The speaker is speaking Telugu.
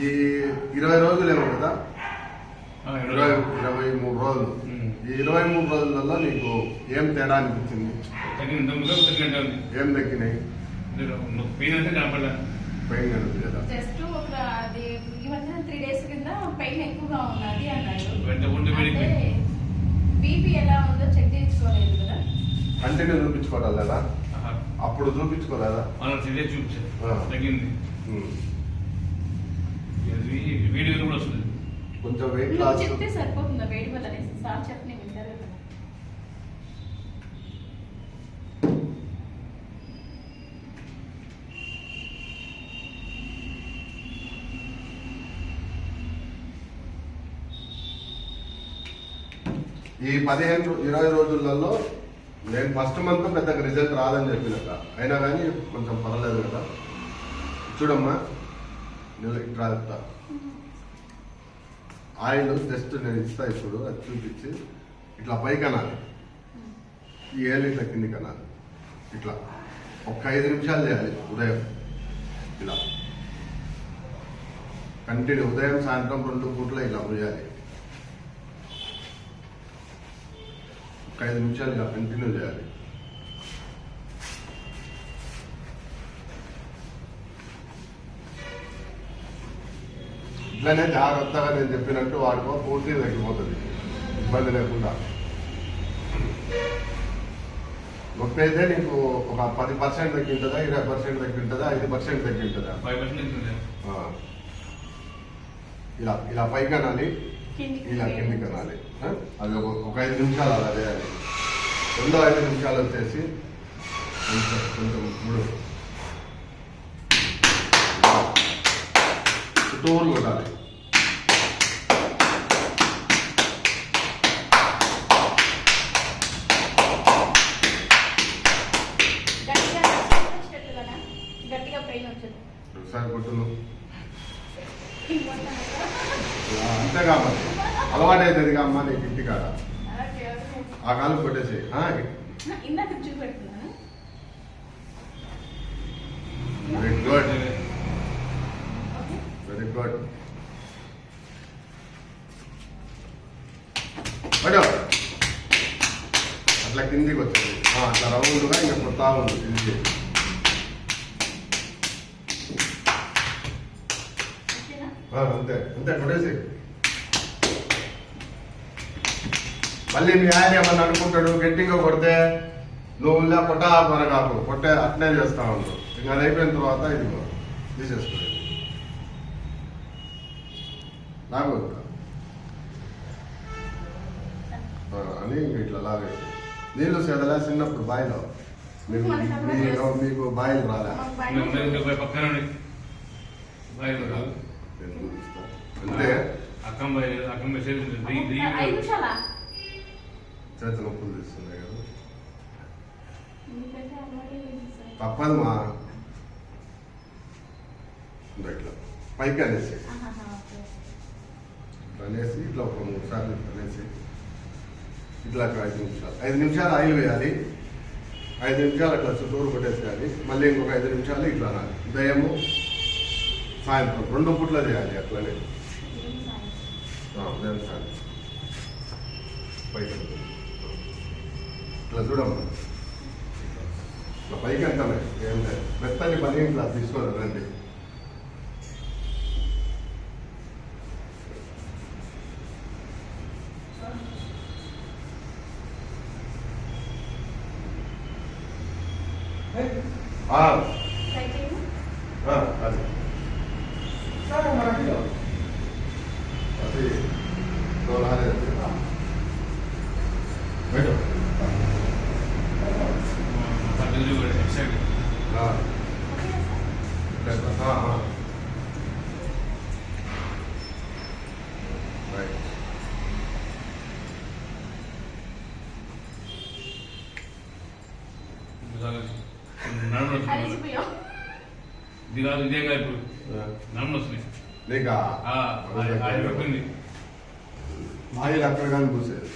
ఈ ఇరవై రోజులు ఏమో కదా? ఆ, ఇరవై. ఇరవై మూడు రోజులు. ఈ ఇరవై మూడు రోజులలో నీకు ఏం తేడా అనిపించింది? ఏం తగ్గినాయి? పెయిన్ జస్ట్ ఒక అది ఈ త్రీ డేస్ కింద పెయిన్ ఎక్కువగా ఉన్నది అన్నాడు. వెంట ఉండి అంటే పెరిగిపోయింది. బీపీ ఎలా ఉందో చెక్ కదా? కంటిన్యూ చూపించుకోవాలి కదా. అప్పుడు చూపించుకోలేదా? చూపించారు ఆ. తగ్గింది ఉమ్. ఇది వీడియోలు కూడా వస్తుంది కొంచెం వెయిట్ లాస్ చెప్తే సరిపోతుందా? వేడి వల్ల సార్ చెప్పని వింటారు ఈ పదిహేను ఇరవై రోజులలో నేను ఫస్ట్ మంత్ పెద్దగా రిజల్ట్ రాదని చెప్పినట అయినా కానీ కొంచెం పర్లేదు కదా. చూడమ్మా. నేను ఇట్లా ఆయిల్ జస్ట్ నేను ఇస్తా ఇప్పుడు అది చూపించి. ఇట్లా పైకి అనాలి ఈ ఏళ్ళు ఇట్లా కిందికి అనాలి ఇట్లా. ఒక ఐదు నిమిషాలు చేయాలి ఉదయం. ఇలా. కంటిన్యూ ఉదయం సాయంత్రం రెండు పూట్ల ఇలా పోయాలి ఒక ఐదు నిమిషాలు ఇలా కంటిన్యూ చేయాలి. ఇట్లనే జాగ్రత్తగా నేను చెప్పినట్టు వాడుకో పూర్తిగా తగ్గిపోతుంది. ఇబ్బంది లేకుండా. నొప్పి అయితే నీకు ఒక పది పర్సెంట్ తగ్గింటుందా ఇరవై పర్సెంట్ తగ్గింటుందా ఐదు పర్సెంట్ తగ్గింటుందా. ఇలా ఇలా పైకి అనాలి ఇలా కిందికి అనాలి? అది ఒక ఐదు నిమిషాలు అలా చేయాలి. రెండో ఐదు నిమిషాలు వచ్చేసి కొంచెం కొంచెం మూడు. చుట్టూరు కొట్టాలి ఒకసారి కొట్టును అంతే కాబట్టి అలవాటు అవుతుంది అమ్మ నీకు ఇంటి కాడ ఓకే, ఓకే. ఆ కాలం కొట్టేసి పడు అట్లా కిందికి వచ్చింది. అట్లా రౌండ్గా ఇంకా కొత్త ఉంది కిందికి. అంతే. అంతే కొట్టేసి. మళ్ళీ మీ ఆయన ఏమన్నా అనుకుంటాడు గట్టిగా కొడితే నువ్వు ఇలా కొట్ట మనకు కొట్టే అట్నే చేస్తా ఉన్నావు ఇంకా అది అయిపోయిన తర్వాత ఇది తీసేసుకోండి నాకు అని ఇట్లా లాగేసి. నీళ్ళు సెదలా చిన్నప్పుడు బాయిలో. మీకు మీకు మీకు బాయిలు రాలే. నిమిషాలా? చేతి నొప్పులు తీస్తున్నాయి కదా. తప్పదు మా. ఇట్లా. పైకి అనేసి. అనేసి ఇట్లా ఒక మూడు సార్లు అనేసి. ఇట్లా ఒక ఐదు నిమిషాలు ఐదు నిమిషాలు ఆయిల్ వేయాలి. ఐదు నిమిషాలు అట్లా చుట్టూరు కొట్టేసేయాలి. మళ్ళీ ఇంకొక ఐదు నిమిషాలు ఇట్లా రాలి. ఉదయము సాయంత్రం. రెండు పూట్ల చేయాలి అట్లనే. ఉదయం సాయంత్రం. పైకి ఇట్లా చూడమ్మా. ఇట్లా. పైకి అంటామే ఏం లేదు. మెత్తని పని ఇట్లా తీసుకోరండి ట్రై చేయను? ఆ, అది. అది దోలారే బయట పక్కన కూడా ఎక్సైట్ ఆ, ఓకేనా నడుము వస్తుంది. ఇది కాదు ఇదే కాదు ఇప్పుడు నడుము వస్తుంది నీకా చెప్పింది మాయలు అక్కడ కానీ పూసేది